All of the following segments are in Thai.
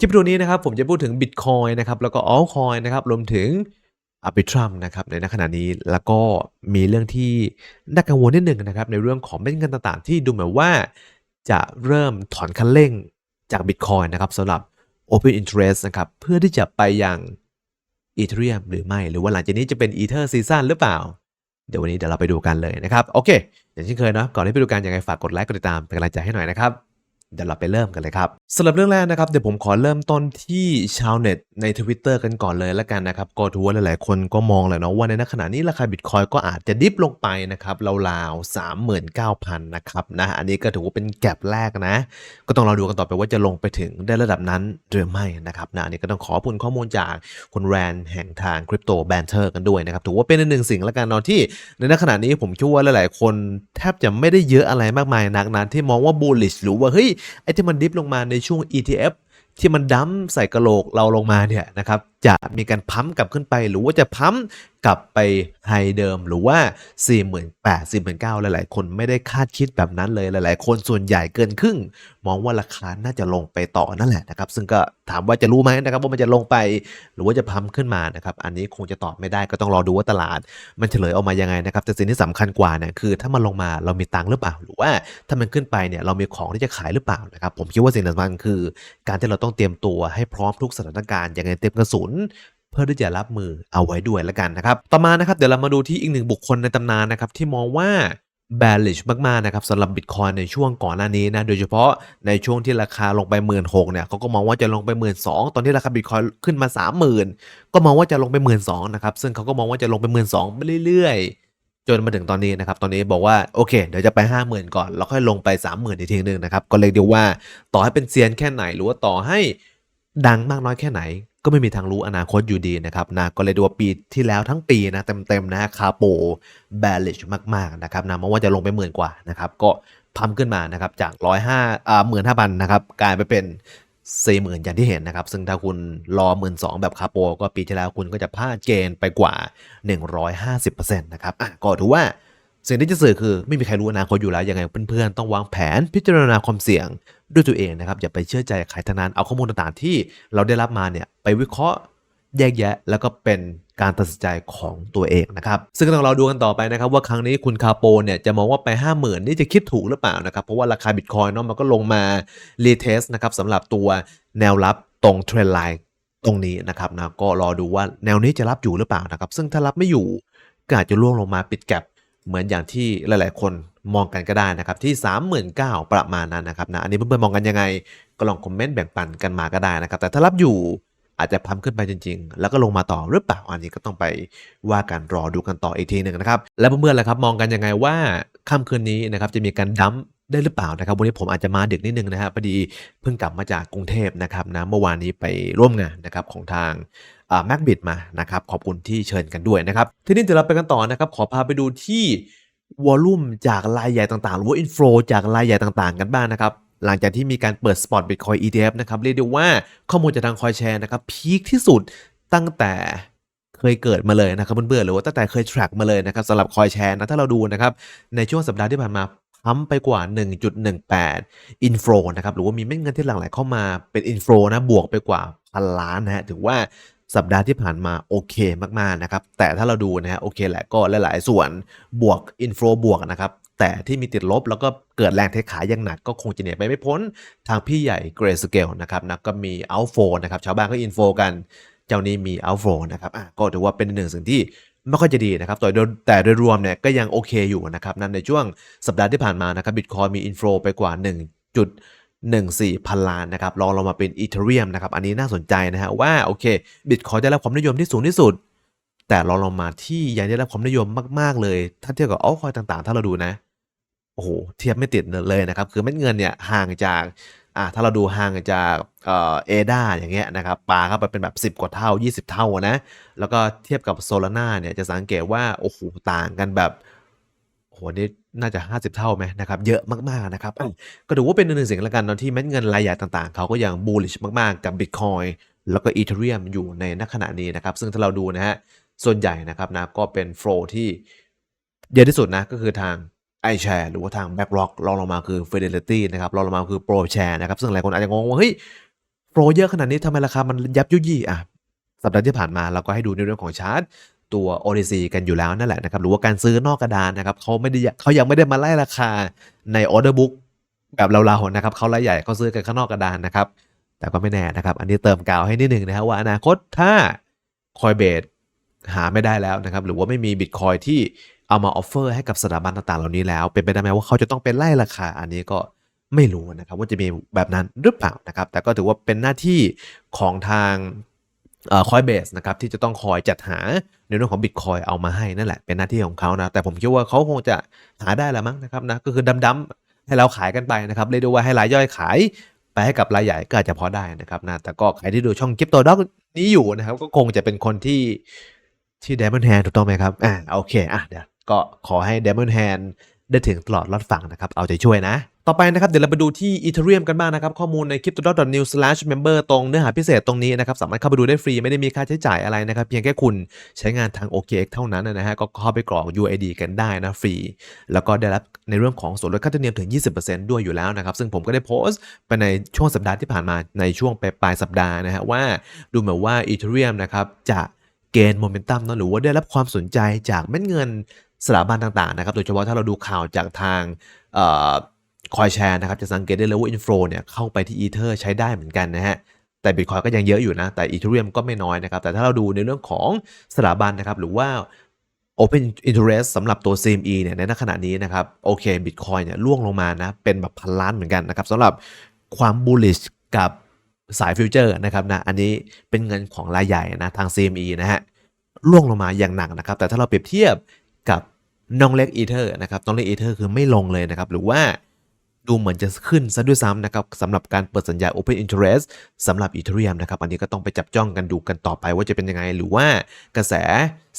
คลิปวิดีโอนี้นะครับผมจะพูดถึง Bitcoin นะครับแล้วก็ Altcoin นะครับรวมถึง Arbitrum นะครับในขณะนี้แล้วก็มีเรื่องที่น่ากังวลนิดหนึ่งนะครับในเรื่องของเม็ดเงินต่างๆ ที่ดูเหมือนว่าจะเริ่มถอนคันเร่งจาก Bitcoin นะครับสำหรับ Open Interest นะครับเพื่อที่จะไปยัง Ethereum หรือไม่ หรือว่าหลังจากนี้จะเป็น Ether Season หรือเปล่า เดี๋ยววันนี้เดี๋ยวเราไปดูกันเลยนะครับ โอเค อย่างเช่นเคยเนาะก่อนที่ไปดูกันยังไงฝากกดไลค์กดติดตามเป็นกำลังใจให้หน่อยนะครับ เดี๋ยวเราไปเริ่มกันเลยครับสำหรับเรื่องแรกนะครับเดี๋ยวผมขอเริ่มต้นที่ชาวเน็ตใน Twitter กันก่อนเลยละกันนะครับก็ถือว่าหลายๆ คนก็มองแหละเนาะว่าในขณะนี้ราคาบิตคอยก็อาจจะดิฟลงไปนะครับราวๆ39,000นเก้าพันนะครับนะอันนี้ก็ถือว่าเป็นแก็บแรกนะ ก็ต้องรอดูกันต่อไปว่าจะลงไปถึงได้ระดับนั้นหรือไม่นะครับนะอันนี้ก็ต้องขอพูนข้อมูลจากคุณแรนแห่งทางคริปโตแบนเทอร์กันด้วยนะครับถือว่าเป็นหนึ่งสิ่งละกันเนาะที่ ในขณะนี้ผมคิดว่าหลายๆ คนแทบจะไม่ได้เยอะอะไรมากมายนักนะที่มองว่า bullish หรือว่าเฮ้ยไอ้ที่มันดิฟลงมาในช่วง ETF ที่มันดั้มใส่กระโหลกเราลงมาเนี่ยนะครับจะมีการพัมกลับขึ้นไปหรือว่าจะพัมกลับไปไฮเดิมหรือว่า 48,000 49,000หลาย ๆ คนไม่ได้คาดคิดแบบนั้นเลยหลาย ๆ คนส่วนใหญ่เกินครึ่ง มองว่าราคาน่าจะลงไปต่อนั่นแหละนะครับ ซึ่งก็ถามว่าจะรู้ไหมนะครับว่ามันจะลงไป หรือว่าจะพัมขึ้นมานะครับ อันนี้คงจะตอบไม่ได้ก็ต้องรอดูว่าตลาด มันเฉลยออกมายังไงนะครับ แต่สิ่งที่สำคัญกว่าเนี่ยคือ ถ้ามันลงมาเรามีตังหรือเปล่า หรือว่าถ้ามันขึ้นไปเนี่ยเรามีของที่จะขายหรือเปล่านะครับผมคิดว่าสิ่งสำคัญคือ การที่เราต้องเตรียมตัวให้พร้อมทุกสถานการณ์อย่างไงเต็มกระสุน เพื่อที่จะรับมือเอาไว้ด้วยล้วกันนะครับ ต่อมานะครับเดี๋ยวเรามาดูที่อีกหนึ่งบุคคลในตำนานนะครับที่มองว่า bearish มากๆนะครับสำหรับ Bitcoin ในช่วงก่อนหน้านี้นะโดยเฉพาะในช่วงที่ราคาลงไป1 6ื่นหกเนี่ยเขาก็มองว่าจะลงไป1 2ื่นสองตอนที่ราคา Bitcoin ขึ้นมา 30,000 ก็มองว่าจะลงไป1 2ื่นสองนะครับซึ่งเขาก็มองว่าจะลงไป1 2ื่นสองไปเรื่อยๆ จนมาถึงตอนนี้นะครับตอนนี้บอกว่าโอเค เดี๋ยวจะไป 50,000 ก่อน แล้วค่อยลงไป 30,000อีกทีนึงนะครับก็เลยเดียวว่าต่อให้เป็นเซียนแค่ไหนหรือว่าต่อให้ดังมากน้อยแค่ไหน ก็ไม่มีทางรู้อนาคตอยู่ดีนะครับนะก็เลยดูว่าปีที่แล้วทั้งปีนะเต็มๆนะคาโป bearish มากๆนะครับนะมองว่าจะลงไปหมื่นกว่านะครับก็พัมขึ้นมานะครับจากร้อยห้าอ่าหมื่นห้าพันนะครับกลายไปเป็นสี่หมื่นอย่างที่เห็นนะครับ ซึ่งถ้าคุณรอหมื่นสองแบบคาโปก็ปีที่แล้วคุณก็จะพลาดเกณฑ์ไปกว่า 150%นะครับอะก็ถือว่าสิ่งที่จะสื่อคือไม่มีใครรู้อนาคตอยู่แล้วยังไงเพื่อนๆต้องวางแผนพิจารณาความเสี่ยง ด้วยตัวเองนะครับ อย่าไปเชื่อใจใครทั้งนั้นเอาข้อมูลต่างๆที่เราได้รับมาเนี่ยไปวิเคราะห์แยกแยะ แล้วก็เป็นการตัดสินใจของตัวเองนะครับ ซึ่งต้องเราดูกันต่อไปนะครับ ว่าครั้งนี้คุณคาโปเนี่ยจะมองว่าไป 5 0,000 นี่จะคิดถูกหรือเปล่านะครับ เพราะว่าราคาบิตคอยน์เนาะมันก็ลงมารีเทสนะครับสำหรับตัวแนวรับตรงเทรนไลน์ตรงนี้นะครับนะก็รอดูว่าแนวนี้จะรับอยู่หรือเปล่านะครับ ซึ่งถ้ารับไม่อยู่ก็อาจจะล่วงลงมาปิดแกลบ เหมือนอย่างที่หลาย ๆ คนมองกันก็ได้นะครับ ที่ 39,000ประมาณนั้นนะครับนะอันนี้เพื่อนๆมองกันยังไงก็ลองคอมเมนต์แบ่งปันกันมาก็ได้นะครับ แต่ถ้ารับอยู่อาจจะพัมขึ้นไปจริง ๆ แล้วก็ลงมาต่อหรือเปล่าอันนี้ก็ต้องไปว่ากันรอดูกันต่ออีกทีหนึ่งนะครับ แล้วเพื่อนๆล่ะครับมองกันยังไงว่าค่ำคืนนี้นะครับจะมีการดัมได้หรือเปล่านะครับวันนี้ผมอาจจะมาดึกนิดนึงนะครับพอดีเพิ่งกลับมาจากกรุงเทพนะครับนะเมื่อวานนี้ไปร่วมงานนะครับของทาง แม็กบิดมานะครับขอบคุณที่เชิญกันด้วยนะครับทีนี้เดี๋ยวเราไปกันต่อนะครับขอพาไปดูที่วอลลุ่มจากรายใหญ่ต่างๆ หรือว่าอินฟลูจากรายใหญ่ต่างๆ กันบ้างนะครับหลังจากที่มีการเปิด Spot Bitcoin ETF นะครับเรียกได้ว่าข้อมูลจากทางคอยแชร์นะครับพีคที่สุดตั้งแต่เคยเกิดมาเลยนะครับเบื่อหรือว่าตั้งแต่เคย track มาเลยนะครับสำหรับคอยแชร์นะถ้าเราดูนะครับในช่วงสัปดาห์ที่ผ่านมาพัมไปกว่า 1.18อินฟลูนะครับหรือว่ามีเม็ดเงินที่หลั่งไหลเข้ามาเป็นอินฟลูนะบวกไปกว่าพันล้านนะฮะถือว่า สัปดาห์ที่ผ่านมาโอเคมากๆนะครับ แต่ถ้าเราดูนะฮะโอเคแหละก็หลายๆ ส่วนบวกอินฟลูบวกนะครับแต่ที่มีติดลบแล้วก็เกิดแรงเทขายอย่างหนักก็คงจะเหนีไปไม่พ้นทางพี่ใหญ่เกรสเกลนะครับนะก็มีเอาโฟนะครับชาวบ้านก็อินโฟกันเจ้านี้มีเอาโฟนะครับอะก็ถือว่าเป็นหนึ่งสิ่งที่ไม่ค่อยจะดีนะครับแต่โดยแต่โดยรวมเนี่ยก็ยังโอเคอยู่นะครับนั่นในช่วงสัปดาห์ที่ผ่านมานะครับบิตคอยมีอินโฟไปกว่า 1. จุด 14 พันล้านนะครับลองลงมาเป็นอีเทเรียมนะครับอันนี้น่าสนใจนะฮะว่าโอเคบิตคอยได้รับความนิยมที่สูงที่สุด แต่ลองลงมาที่ยังได้รับความนิยมมาก ๆ เลย ถ้าเทียบกับอัลคอยต่างๆ ถ้าเราดูนะโอ้โหเทียบไม่ติดเลยนะครับคือเม็ดเงินเนี่ยห่างจากอ่าถ้าเราดูห่างจากเอเอดาอย่างเงี้ยนะครับปาเข้าไปเป็นแบบ 10 กว่าเท่า 20 เท่านะแล้วก็เทียบกับโซลาร่าเนี่ยจะสังเกตว่าโอ้โหต่างกันแบบโอ้โหนี่ น่าจะ 50 เท่าไหมนะครับ เยอะมากๆนะครับอะก็ถือว่าเป็นหนึ่งสิ่งละกันเนาะที่เม็ดเงินรายใหญ่ต่างๆ เขาก็ยัง bullish มากๆ กับ Bitcoin แล้วก็ Ethereum อยู่ในณขณะนี้นะครับ ซึ่งถ้าเราดูนะฮะส่วนใหญ่นะครับนะก็เป็นโฟลที่เยอะที่สุดนะก็คือทาง iShare หรือว่าทาง BlackRock รองลงมาคือ Fidelity นะครับรองลงมาคือ ProShare นะครับซึ่งหลายคนอาจจะงงว่าเฮ้ยโฟลว์เยอะขนาดนี้ทำไมราคามันยับยุยี่อะสัปดาห์ที่ผ่านมาเราก็ให้ดูในเรื่องของชาร์ต ตัว OTC กันอยู่แล้วนั่นแหละนะครับหรือว่าการซื้อนอกกระดานนะครับเขาไม่ได้เขายังไม่ได้มาไล่ราคาในออเดอร์บุ๊กแบบเราๆนะครับเขารายใหญ่เขาซื้อกันข้างนอกกระดานนะครับ แต่ก็ไม่แน่นะครับ อันนี้เติมกาวให้นิดหนึ่งนะครับว่าอนาคตถ้าคอยเบสหาไม่ได้แล้วนะครับ หรือว่าไม่มีบิตคอยที่เอามาออฟเฟอร์ให้กับสถาบันต่างๆเหล่านี้แล้ว เป็นไปได้ไหมว่าเขาจะต้องเป็นไล่ราคา อันนี้ก็ไม่รู้นะครับ ว่าจะมีแบบนั้นหรือเปล่านะครับ แต่ก็ถือว่าเป็นหน้าที่ของทาง คอยเบสนะครับที่จะต้องคอยจัดหาในเรื่องของบิตคอยเอามาให้นั่นแหละเป็นหน้าที่ของเขานะแต่ผมคิดว่าเขาคงจะหาได้ล้วมั้งนะครับนะก็คือดำๆให้เราขายกันไปนะครับเรียกได้ว่าให้รายย่อยขายไปให้กับรายใหญ่ก็อาจจะพอได้นะครับนะแต่ก็ใครที่ดูช่องคลิปโตด็อกนี้อยู่นะครับก็คงจะเป็นคนที่ที่ Diamond Hand ถูกต้องไหมครับอ่าโอเคอะเดี๋ยวก็ขอให้ Diamond Hand ได้ถึงตลอดรอดฝั่งนะครับเอาใจช่วยนะ ต่อไปนะครับเดี๋ยวเราไปดูที่ Ethereum กันบ้างนะครับ ข้อมูลใน crypto.new/member ตรงเนื้อหาพิเศษตรงนี้นะครับ สามารถเข้าไปดูได้ฟรีไม่ได้มีค่าใช้จ่ายอะไรนะครับ เพียงแค่คุณใช้งานทาง OKX เท่านั้นนะฮะก็เข้าไปกรอก UID กันได้นะฟรี แล้วก็ได้รับในเรื่องของส่วนลดค่าธรรมเนียมถึง 20%ด้วยอยู่แล้วนะครับ ซึ่งผมก็ได้โพสต์ไปในช่วงสัปดาห์ที่ผ่านมาในช่วงปลายสัปดาห์นะฮะว่าดูเหมือนว่า Ethereum นะครับจะเกณฑ์โมเมนตัมนะหรือว่าได้รับความสนใจจากเม็ดเงินสถาบันต่างๆนะครับโดยเฉพาะถ้าเราดูข่าวจากทาง คอยแชร์นะครับจะสังเกตได้เลยว่าอินฟลูเนี่ยเข้าไปที่อีเธอร์ใช้ได้เหมือนกันนะฮะแต่บิตคอยก็ยังเยอะอยู่นะ แต่อีเทเรียมก็ไม่น้อยนะครับ แต่ถ้าเราดูในเรื่องของสถาบันนะครับ หรือว่า Open Interest สำหรับตัว CME เนี่ยในขณะนี้นะครับ โอเคบิตคอยเนี่ยล่วงลงมานะ เป็นแบบพันล้านเหมือนกันนะครับสำหรับความ bullish กับสายฟิวเจอร์นะครับนะ อันนี้เป็นเงินของรายใหญ่นะทาง CME นะฮะล่วงลงมาอย่างหนักนะครับ แต่ถ้าเราเปรียบเทียบกับน้องเล็กอีเทอร์นะครับน้องเล็กอีเทอร์คือไม่ลงเลยนะครับ หรือว่า ดูเหมือนจะขึ้นซะด้วยซ้ำนะครับสำหรับการเปิดสัญญา Open Interest สำหรับ Ethereum นะครับ อันนี้ก็ต้องไปจับจ้องกันดูกันต่อไปว่าจะเป็นยังไง หรือว่ากระแส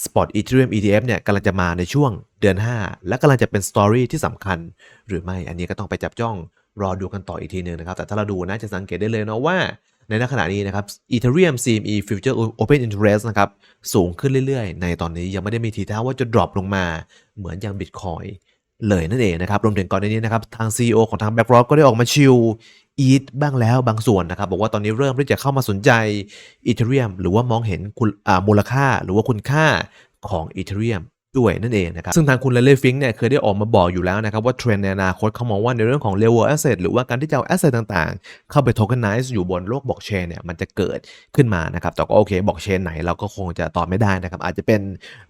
Spot Ethereum ETF เนี่ยกำลังจะมาในช่วงเดือน 5 และกำลังจะเป็นสตอรี่ที่สำคัญ หรือไม่อันนี้ก็ต้องไปจับจ้องรอดูกันต่ออีกทีหนึงนะครับ แต่ถ้าเราดูนะจะสังเกตได้เลยนะว่าในขณะนี้นะครับ Ethereum CME Future Open Interest นะครับสูงขึ้นเรื่อยๆ ในตอนนี้ยังไม่ได้มีทีท่าว่าจะ drop ลงมาเหมือนอย่าง Bitcoin เลยนั่นเองนะครับ รวมถึงก่อนหน้านี้นะครับ ทาง CEO ของทาง BlackRock ก็ได้ออกมาชิลอีทบ้างแล้วบางส่วนนะครับ บอกว่าตอนนี้เริ่มที่จะเข้ามาสนใจอีเทเรียมหรือว่ามองเห็นคุณมูลค่าหรือว่าคุณค่าของอีเทเรียม ด้วยนั่นเองนะครับ ซึ่งทางคุณเลเล่ฟิงเนี่ยเคยได้ออกมาบอกอยู่แล้วนะครับว่าเทรนด์ในอนาคตเขามองว่าในเรื่องของ level asset หรือว่าการที่จะเอา asset ต่างๆ เข้าไป tokenize อยู่บนโลกบล็อกเชนเนี่ยมันจะเกิดขึ้นมานะครับแต่ก็โอเคบล็อกเชนไหนเราก็คงจะตอบไม่ได้นะครับอาจจะเป็น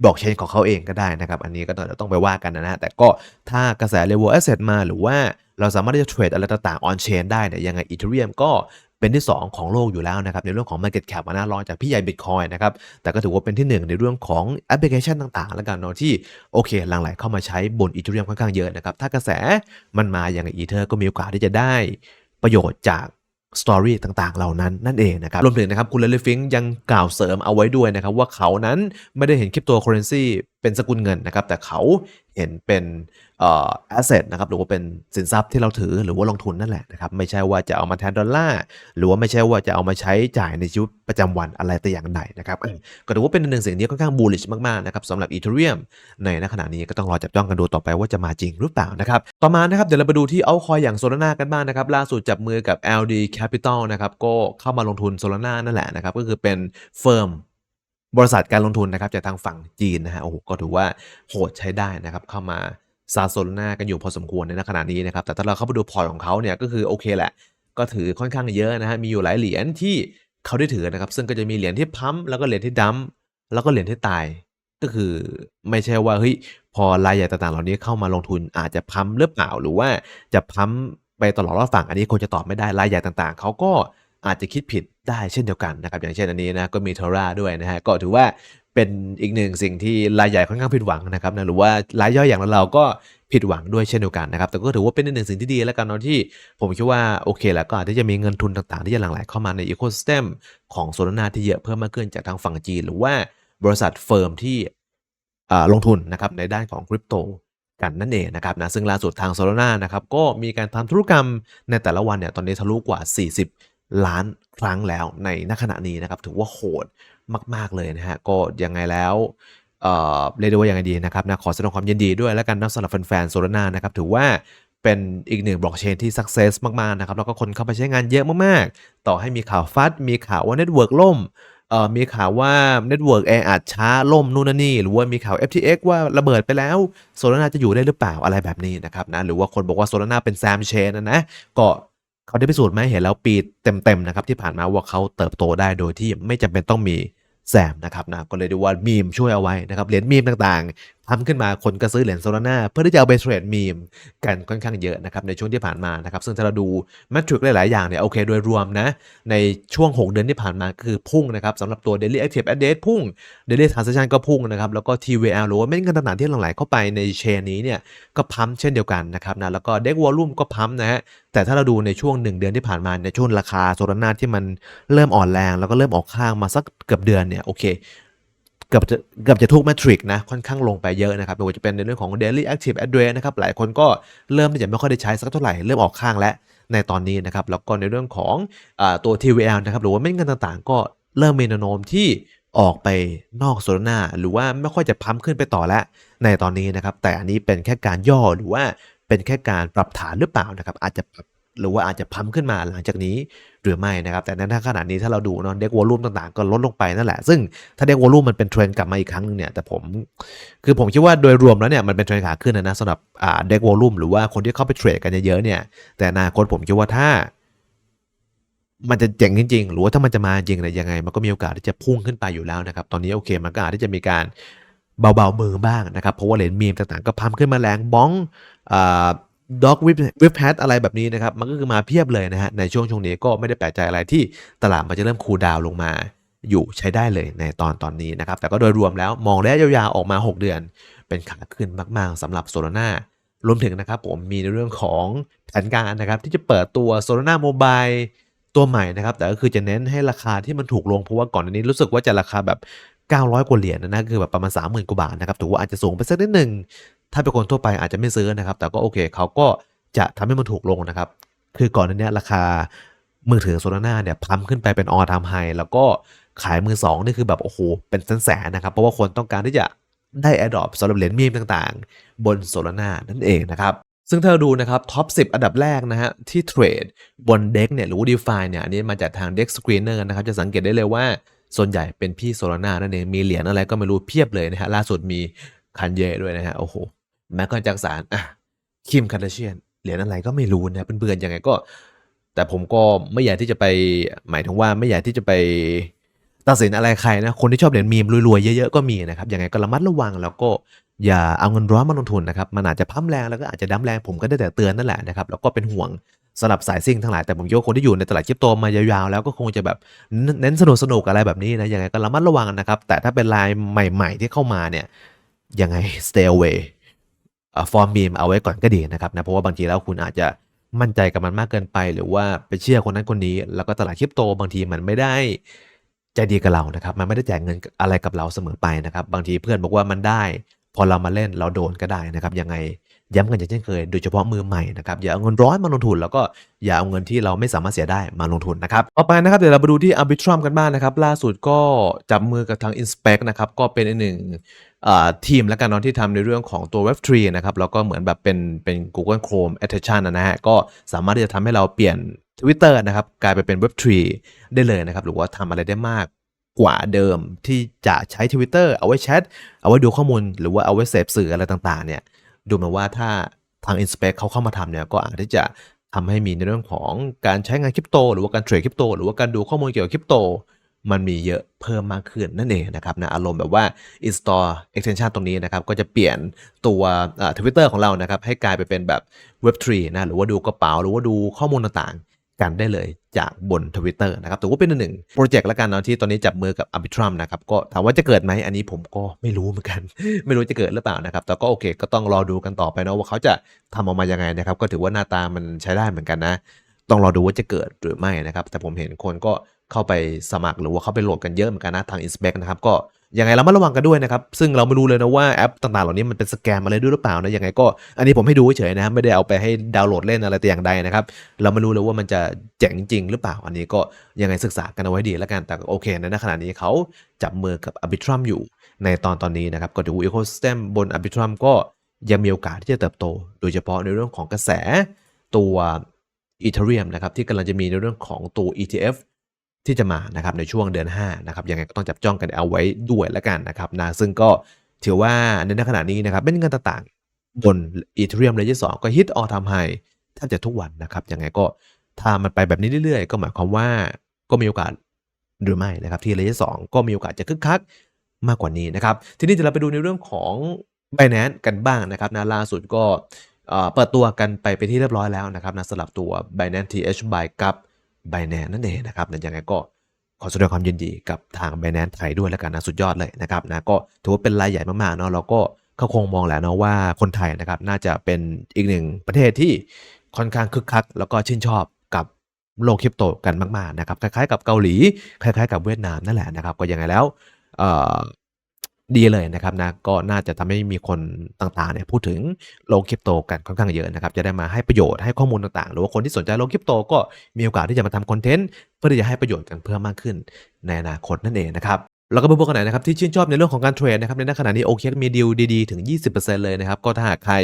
บล็อกเชนของเขาเองก็ได้นะครับอันนี้ก็ต้องไปว่ากันนะฮะแต่ก็ถ้ากระแส level asset มาหรือว่าเราสามารถที่จะเทรดอะไรต่างๆ on chain ได้เนี่ยยังไง Ethereum ก็ เป็นที่ 2 ของโลกอยู่แล้วนะครับในเรื่องของ Market Cap มาน่ารองจากพี่ใหญ่ Bitcoin นะครับแต่ก็ถือว่าเป็นที่ 1 ในเรื่องของแอปพลิเคชันต่างๆ แล้วกันเนาะที่โอเคหลั่งไหลเข้ามาใช้บน Ethereum ค่อนข้างเยอะนะครับถ้ากระแสมันมาอย่าง Ether ก็มีโอกาสที่จะได้ประโยชน์จากสตอรี่ต่างๆ เหล่านั้นนั่นเองนะครับรวมถึงนะครับคุณเลเลฟิงยังกล่าวเสริมเอาไว้ด้วยนะครับว่าเขานั้นไม่ได้เห็นคริปโตเคอเรนซี เป็นสกุลเงินนะครับ แต่เขาเห็นเป็นเอ่อ asset นะครับหรือว่าเป็นสินทรัพย์ที่เราถือหรือว่าลงทุนนั่นแหละนะครับไม่ใช่ว่าจะเอามาแทนดอลลาร์หรือว่าไม่ใช่ว่าจะเอามาใช้จ่ายในชีวิตประจำวันอะไรแต่อย่างใดนะครับก็ถือว่าเป็นหนึ่งสิ่งที่ค่อนข้าง bullish มากๆนะครับสำหรับ Ethereum ในณขณะนี้ก็ต้องรอจับจ้องกันดูต่อไปว่าจะมาจริงหรือเปล่านะครับต่อมานะครับเดี๋ยวเราไปดูที่เอาคอยอย่าง Solana กันบ้างนะครับล่าสุดจับมือกับ LD Capital นะครับก็เข้ามาลงทุน Solana นั่นแหละนะครับก็คือเป็นเฟิร์ม บริษัทการลงทุนนะครับจากทางฝั่งจีนนะฮะโอ้โหก็ถือว่าโหดใช้ได้นะครับเข้ามาซาโซลนากันอยู่พอสมควรในขณะนี้นะครับแต่ถ้าเราเข้าไปดูพอร์ตของเขาเนี่ยก็คือโอเคแหละ ก็ถือค่อนข้างเยอะนะฮะมีอยู่หลายเหรียญที่เขาได้ถือนะครับ ซึ่งก็จะมีเหรียญที่พัมแล้วก็เหรียญที่ดัมแล้วก็เหรียญที่ตาย ก็คือไม่ใช่ว่าเฮ้ยพอรายใหญ่ต่างๆ เหล่านี้เข้ามาลงทุนอาจจะพัมหรือเปล่าหรือว่าจะพัมไปตลอดรอดฝั่งอันนี้คงจะตอบไม่ได้รายใหญ่ต่างๆเขาก็ อาจจะคิดผิดได้เช่นเดียวกันนะครับอย่างเช่นอันนี้นะก็มีเทราด้วยนะฮะก็ถือว่าเป็นอีกหนึ่งสิ่งที่รายใหญ่ค่อนข้างผิดหวังนะครับนะหรือว่ารายย่อยอย่างเราก็ผิดหวังด้วยเช่นเดียวกันนะครับแต่ก็ถือว่าเป็นหนึ่งสิ่งที่ดีแล้วกันเนาะที่ผมคิดว่าโอเคแล้วก็อาจจะมีเงินทุนต่างๆ ที่จะหลั่งไหลเข้ามาในอีโคซิสเต็มของโซลาร่าที่เยอะเพิ่มมากขึ้นจากทางฝั่งจีน หรือว่าบริษัทเฟิร์มที่ลงทุนนะครับในด้านของคริปโตกันนั่นเองนะครับนะซึ่งล่าสุดทางโซลาร่านะครับก็มีการทำธุรกรรมในแต่ละวันเนี่ยตอนนี้ทะลุกว่า 40 ล้านครั้งแล้วในณขณะนี้นะครับถือว่าโหดมาก ๆ เลยนะฮะก็ยังไงแล้วเอ่อเรียกได้ว่ายังไงดีนะครับนะขอแสดงความยินดีด้วยแล้วกันนะสำหรับแฟนๆโซลาร่านะครับถือว่าเป็นอีกหนึ่งบล็อกเชนที่ success มากๆนะครับแล้วก็คนเข้าไปใช้งานเยอะมากๆ ต่อให้มีข่าวฟัดมีข่าวว่าเน็ตเวิร์กล่มเอ่อมีข่าวว่าเน็ตเวิร์กแออัดช้าล่มนู่นนนนี่ หรือว่ามีข่าว FTX ว่าระเบิดไปแล้วโซลาร่าจะอยู่ได้หรือเปล่าอะไรแบบนี้นะครับนะหรือว่าคนบอกว่าโซลาร่าเป็นแซมเชนนะนะก็ เขาได้พิสูจน์ไหมเห็นแล้วปีเต็มๆนะครับที่ผ่านมาว่าเขาเติบโตได้โดยที่ไม่จำเป็นต้องมีแซมนะครับนะก็เลยดูว่ามีมช่วยเอาไว้นะครับเหรียญมีมต่างๆทำขึ้นมาคนก็ซื้อเหรียญโซลาร่าเพื่อที่จะเอาไปเทรดมีมกันค่อนข้างเยอะนะครับในช่วงที่ผ่านมานะครับซึ่งถ้าเราดูแมทริกหลาย ๆ อย่างเนี่ยโอเคโดยรวมนะ ในช่วง 6 เดือนที่ผ่านมาคือพุ่งนะครับสำหรับตัว Daily Active Address พุ่ง Daily Transaction ก็พุ่งนะครับ แล้วก็ TVL หรือว่าเม็ดเงินต่างๆที่หลั่งไหลเข้าไปในเชนนี้เนี่ยก็พัมเช่นเดียวกันนะครับนะแล้วก็ Deck Volume ก็พัมนะฮะแต่ถ้าเราดูในช่วง 1 เดือนที่ผ่านมาในช่วงราคาโซลาร่าที่มันเริ่มอ่อนแรง แล้วก็เริ่มออกข้างมาสักเกือบเดือนเนี่ยโอเค เกือบจะเกือบจะทุกแมทริกนะค่อนข้างลงไปเยอะนะครับไม่ว่าจะเป็นในเรื่องของ daily active address นะครับหลายคนก็เริ่มที่จะไม่ค่อยได้ใช้สักเท่าไหร่เริ่มออกข้างแล้วในตอนนี้นะครับแล้วก็ในเรื่องของอตัว TVL นะครับหรือว่าเม็ดเงินต่างๆ ก็เริ่มมีแนวโน้มที่ออกไปนอกโซลาร่าหรือว่าไม่ค่อยจะพัมขึ้นไปต่อแล้วในตอนนี้นะครับแต่อันนี้เป็นแค่การย่อหรือว่าเป็นแค่การปรับฐานหรือเปล่านะครับอาจจะปรับ หรือว่าอาจจะพัมขึ้นมาหลังจากนี้หรือไม่นะครับ แต่ในถ้าขนาดนี้ถ้าเราดูเนาะเด็กวอลลุ่มต่างๆ ก็ลดลงไปนั่นแหละ ซึ่งถ้าเด็กวอลลุ่มมันเป็นเทรนด์กลับมาอีกครั้งหนึงเนี่ยแต่ผม คือผมคิดว่าโดยรวมแล้วเนี่ยมันเป็นเทรนด์ขาขึ้นนะนะสำหรับอ่าเด็กวอลลุ่มหรือว่าคนที่เข้าไปเทรดกันเยอะๆเนี่ย แต่อนาคตผมคิดว่าถ้า มันจะเจ๋งจริงๆ หรือว่าถ้ามันจะมาจริงเนี่ยยังไง มันก็มีโอกาสที่จะพุ่งขึ้นไปอยู่แล้วนะครับ ตอนนี้โอเค มันก็อาจที่จะมีการเบาๆมือบ้างนะครับเพราะว่าเหรียญมีมต่างๆก็พัมขึ้นมาแรงบ้องอ่า ด็อกวิปวิปแพทอะไรแบบนี้นะครับ มันก็คือมาเพียบเลยนะฮะ ในช่วงช่วงนี้ก็ไม่ได้แปลกใจอะไรที่ตลาดมันจะเริ่มคูลดาวลงมาอยู่ใช้ได้เลยในตอนตอนนี้นะครับ แต่ก็โดยรวมแล้วมองระยะยาวๆออกมา 6 เดือน เป็นขาขึ้นมาก ๆสำหรับโซลาร่ารวมถึงนะครับผมมีในเรื่องของแผนการนะครับ ที่จะเปิดตัวโซลาร่าโมบายตัวใหม่นะครับ แต่ก็คือจะเน้นให้ราคาที่มันถูกลง เพราะว่าก่อนนนี้รู้สึกว่าจะราคาแบบ 900 กว่าเหรียญนะนะคือแบบประมาณ 30,000 กว่าบาทนะครับถือว่าอาจจะสูงไปสักนิดหนึ่ง ถ้าเป็นคนทั่วไปอาจจะไม่ซื้อนะครับ แต่ก็โอเคเขาก็จะทำให้มันถูกลงนะครับ คือก่อนหน้านี้ราคามือถือโซลาร่าเนี่ยพัมขึ้นไปเป็นออทามไฮแล้วก็ขายมือสองนี่คือแบบโอ้โหเป็นแสนๆนะครับ เพราะว่าคนต้องการที่จะได้ a อ o p สำหรับเหรียญมีมต่างๆ บนโซลาร่านั่นเองนะครับ ซึ่งถ้าเราดูนะครับท็อป 10 อันดับแรกนะฮะที่เทรดบนเด็กเนี่ยหรือว่า DeFi เนี่ยอันนี้มาจากทาง Dex Screener นะครับ จะสังเกตได้เลยว่า ส่วนใหญ่เป็นพี่โซลาร่านั่นเอง มีเหรียญอะไรก็ไม่รู้เพียบเลยนะฮะล่าสุดมีคันเย่ด้วยนะฮะโอ้โห แมคคอนแจ็คสันอะคิมคาร์เดเชียนเหรียญอะไรก็ไม่รู้นะเพื่อนๆยังไงก็ แต่ผมก็ไม่อยากที่จะไปหมายถึงว่าไม่อยากที่จะไปตัดสินอะไรใครนะ คนที่ชอบเหรียญมีมรวยๆเยอะๆก็มีนะครับยังไงก็ระมัดระวังแล้วก็อย่าเอาเงินร้อนมาลงทุนนะครับ มันอาจจะพั่มแรงแล้วก็อาจจะดั้มแรงผมก็ได้แต่เตือนนั่นแหละนะครับ แล้วก็เป็นห่วงสำหรับสายซิ่งทั้งหลาย แต่ผมคิดว่าคนที่อยู่ในตลาดคริปโตมายาวๆแล้วก็คงจะแบบเน้นสนุกสนุกอะไรแบบนี้นะยังไงก็ระมัดระวังนะครับ แต่ถ้าเป็นรายใหม่ ๆ ที่เข้ามาเนี่ยยังไง stay away ฟอร์มมีมเอาไว้ก่อนก็ดีนะครับนะเพราะว่าบางทีแล้วคุณอาจจะมั่นใจกับมันมากเกินไป หรือว่าไปเชื่อคนนั้นคนนี้ แล้วก็ตลาดคริปโตบางทีมันไม่ได้ใจดีกับเรานะครับ มันไม่ได้แจกเงินอะไรกับเราเสมอไปนะครับ บางทีเพื่อนบอกว่ามันได้ พอเรามาเล่นเราโดนก็ได้นะครับ ยังไงย้ำกันอย่างเช่นเคย โดยเฉพาะมือใหม่นะครับ อย่าเอาเงินร้อนมาลงทุน แล้วก็อย่าเอาเงินที่เราไม่สามารถเสียได้มาลงทุนนะครับต่อไปนะครับเดี๋ยวเราไปดูที่ Arbitrum กันบ้างนะครับ ล่าสุดก็จับมือกับทาง Inspect นะครับก็เป็นอีกหนึ่ง ทีมและกันเนาะที่ทำในเรื่องของตัว Web3 นะครับแล้วก็เหมือนแบบเป็นเป็น Google Chrome Attention นะฮะก็สามารถที่จะทำให้เราเปลี่ยน Twitter นะครับกลายไปเป็น Web3 ได้เลยนะครับ หรือว่าทำอะไรได้มากกว่าเดิมที่จะใช้ Twitter เอาไว้แชท เอาไว้ดูข้อมูล หรือว่าเอาไว้เสพสื่ออะไรต่างๆ เนี่ยดูเหมือนว่าถ้าทาง Inspect เขาเข้ามาทำเนี่ยก็อาจที่จะทำให้มีในเรื่องของการใช้งานคริปโต หรือว่าการเทรดคริปโต หรือว่าการดูข้อมูลเกี่ยวกับคริปโต มันมีเยอะเพิ่มมากขึ้นนั่นเองนะครับนะอารมณ์แบบว่า install extension ตรงนี้นะครับ ก็จะเปลี่ยนตัวทวิตเตอร์ของเรานะครับ ให้กลายไปเป็นแบบ Web3 นะหรือว่าดูกระเป๋า หรือว่าดูข้อมูลต่างๆ กันได้เลยจากบน Twitter นะครับถือว่าเป็นหนึ่งโปรเจกต์ละกันเนาะที่ตอนนี้จับมือกับ Arbitrum นะครับก็ถามว่าจะเกิดไหมอันนี้ผมก็ไม่รู้เหมือนกัน ไม่รู้จะเกิดหรือเปล่านะครับแต่ก็โอเค ก็ต้องรอดูกันต่อไปเนาะว่าเขาจะทำออกมายังไงนะครับก็ถือว่าหน้าตามันใช้ได้เหมือนกันนะ ต้องรอดูว่าจะเกิดหรือไม่นะครับแต่ผมเห็นคนก็ เข้าไปสมัครหรือว่าเข้าไปโหลดกันเยอะเหมือนกันนะทาง Inspect นะครับก็ยังไงเรามาระวังกันด้วยนะครับ ซึ่งเราไม่รู้เลยนะว่าแอปต่างๆ เหล่านี้มันเป็นสแกมอะไรด้วยหรือเปล่านะยังไงก็อันนี้ผมให้ดูเฉยๆนะครับไม่ได้เอาไปให้ดาวน์โหลดเล่นอะไรแต่อย่างใดนะครับ เราไม่รู้เลยว่ามันจะเจ๋งจริงหรือเปล่า อันนี้ก็ยังไงศึกษากันเอาไว้ดีแล้วกันแต่โอเคนะขณะนี้เขาจับมือกับ Arbitrum อยู่ในตอนตอนนี้นะครับก็ดู Ecosystem บน Arbitrum ก็ยังมีโอกาสที่จะเติบโต โดยเฉพาะในเรื่องของกระแสตัว Ethereum นะครับที่กำลังจะมีในเรื่องของตัว ETF ที่จะมานะครับในช่วงเดือน5นะครับยังไงก็ต้องจับจ้องกันเอาไว้ด้วยแล้วกันนะครับนะซึ่งก็ถือว่าในขณะนี้นะครับเป็นเงินต่างๆ บน Ethereum Layer 2ก็ hit all time high แทบจะทุกวันนะครับยังไงก็ถ้ามันไปแบบนี้เรื่อยๆ ก็หมายความว่าก็มีโอกาสหรือไม่นะครับที่ Layer 2ก็มีโอกาสจะคึกคักมากกว่านี้นะครับทีนี้เดี๋ยวเราไปดูในเรื่องของ Binance กันบ้างนะครับนะล่าสุดก็เปิดตัวกันไปไปที่เรียบร้อยแล้วนะครับนะสำหรับตัว Binance TH by กับ Binance นั่นเองนะครับนะยังไงก็ขอแสดงความยินดีกับทาง Binance ไทยด้วยแล้วกันนะสุดยอดเลยนะครับนะก็ถือว่าเป็นรายใหญ่มากๆเนาะเราก็เขาคงมองแหละเนาะว่าคนไทยนะครับน่าจะเป็นอีกหนึ่งประเทศที่ค่อนข้างคึกคัก แล้วก็ชื่นชอบกับโลกคริปโตกันมากๆนะครับคล้ายๆกับเกาหลี คล้ายๆกับเวียดนามนั่นแหละนะครับก็ยังไงแล้วเอ่อ ดีเลยนะครับนะก็น่าจะทำให้มีคนต่างๆเนี่ยพูดถึงโลกคริปโตกันค่อนข้างเยอะนะครับจะได้มาให้ประโยชน์ให้ข้อมูลต่างๆ หรือว่าคนที่สนใจโลกคริปโตก็มีโอกาสที่จะมาทำคอนเทนต์เพื่อที่จะให้ประโยชน์กันเพิ่มมากขึ้นในอนาคตนั่นเองนะครับแล้วก็เพื่อนๆคนไหนนะครับที่ชื่นชอบในเรื่องของการเทรดนะครับในขณะนี้โอเคมีดีลดีๆ ถึง 20%เลยนะครับ ก็ถ้าหากใคร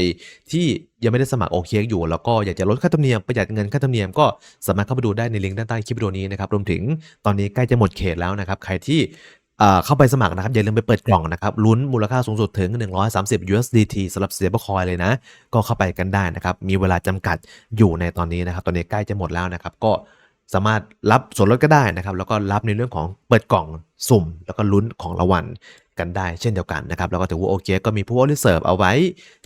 ที่ยังไม่ได้สมัครโอเคอยู่ แล้วก็อยากจะลดค่าธรรมเนียมประหยัดเงินค่าธรรมเนียมก็สามารถเข้าไปดูได้ในลิงก์ด้านใต้คลิปวิดีโอนี้นะครับรวมถึงตอนนี้ใกล้จะหมดเขตแล้วนะครับใครที่ เอ่อเข้าไปสมัครนะครับ อย่าลืมไปเปิดกล่องนะครับ ลุ้นมูลค่าสูงสุดถึง 130 USDT สำหรับ Stablecoin เลยนะ ก็เข้าไปกันได้นะครับ มีเวลาจำกัดอยู่ในตอนนี้นะครับ ตอนนี้ใกล้จะหมดแล้วนะครับ ก็สามารถรับส่วนลดก็ได้นะครับ แล้วก็รับในเรื่องของเปิดกล่องสุ่ม แล้วก็ลุ้นของรางวัลกันได้เช่นเดียวกันนะครับ แล้วก็ถือว่าโอเคก็มีผู้ว่า reserve เอาไว้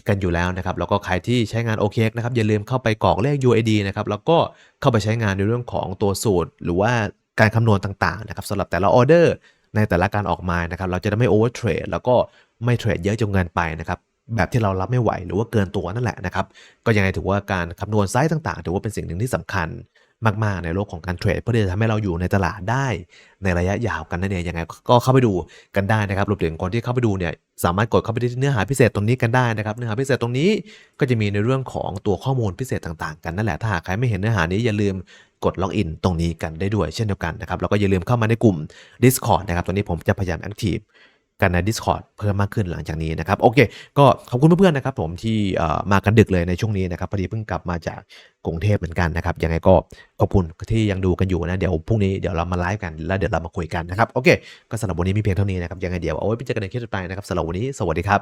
กันอยู่แล้วนะครับ แล้วก็ใครที่ใช้งานโอเคนะครับอย่าลืมเข้าไปกรอกเลข UID นะครับ แล้วก็เข้าไปใช้งานในเรื่องของตัวสูตร หรือว่าการคำนวณต่างๆนะครับสำหรับแต่ละออเดอร์ ในแต่ละการออกมานะครับ เราจะได้ไม่โอเวอร์เทรดแล้วก็ไม่เทรดเยอะจนเกินไปนะครับแบบที่เรารับไม่ไหวหรือว่าเกินตัวนั่นแหละนะครับ ก็ยังไงถือว่าการคำนวณไซส์ต่างๆ ถือว่าเป็นสิ่งหนึ่งที่สำคัญมาก ๆ ในโลกของการเทรดเพื่อที่จะทำให้เราอยู่ในตลาดได้ในระยะยาวกันนั่นเองยังไงก็เข้าไปดูกันได้นะครับรวมถึงคนที่เข้าไปดูเนี่ย สามารถกดเข้าไปที่เนื้อหาพิเศษตรงนี้กันได้นะครับ เนื้อหาพิเศษตรงนี้ก็จะมีในเรื่องของตัวข้อมูลพิเศษต่างๆ กันนั่นแหละถ้าหากใครไม่เห็นเนื้อหานี้อย่าลืมกดล็อกอินตรงนี้กันได้ด้วยเช่นเดียวกันนะครับแล้วก็อย่าลืมเข้ามาในกลุ่ม Discord นะครับตอนนี้ผมจะพยายามแอคทีฟ กันใน Discord เพิ่มมากขึ้นหลังจากนี้นะครับ โอเค ก็ขอบคุณเพื่อนๆนะครับผมที่มากันดึกเลยในช่วงนี้นะครับพอดีเพิ่งกลับมาจากกรุงเทพเหมือนกันนะครับยังไงก็ขอบคุณที่ยังดูกันอยู่นะ เดี๋ยวพรุ่งนี้เดี๋ยวเรามาไลฟ์กันแล้วเดี๋ยวเรามาคุยกันนะครับโอเค ก็สำหรับวันนี้มีเพียงเท่านี้นะครับยังไงเดี๋ยวเอาไว้ไปเจอกันในคลิปต่อไปนะครับสำหรับวันนี้สวัสดีครับ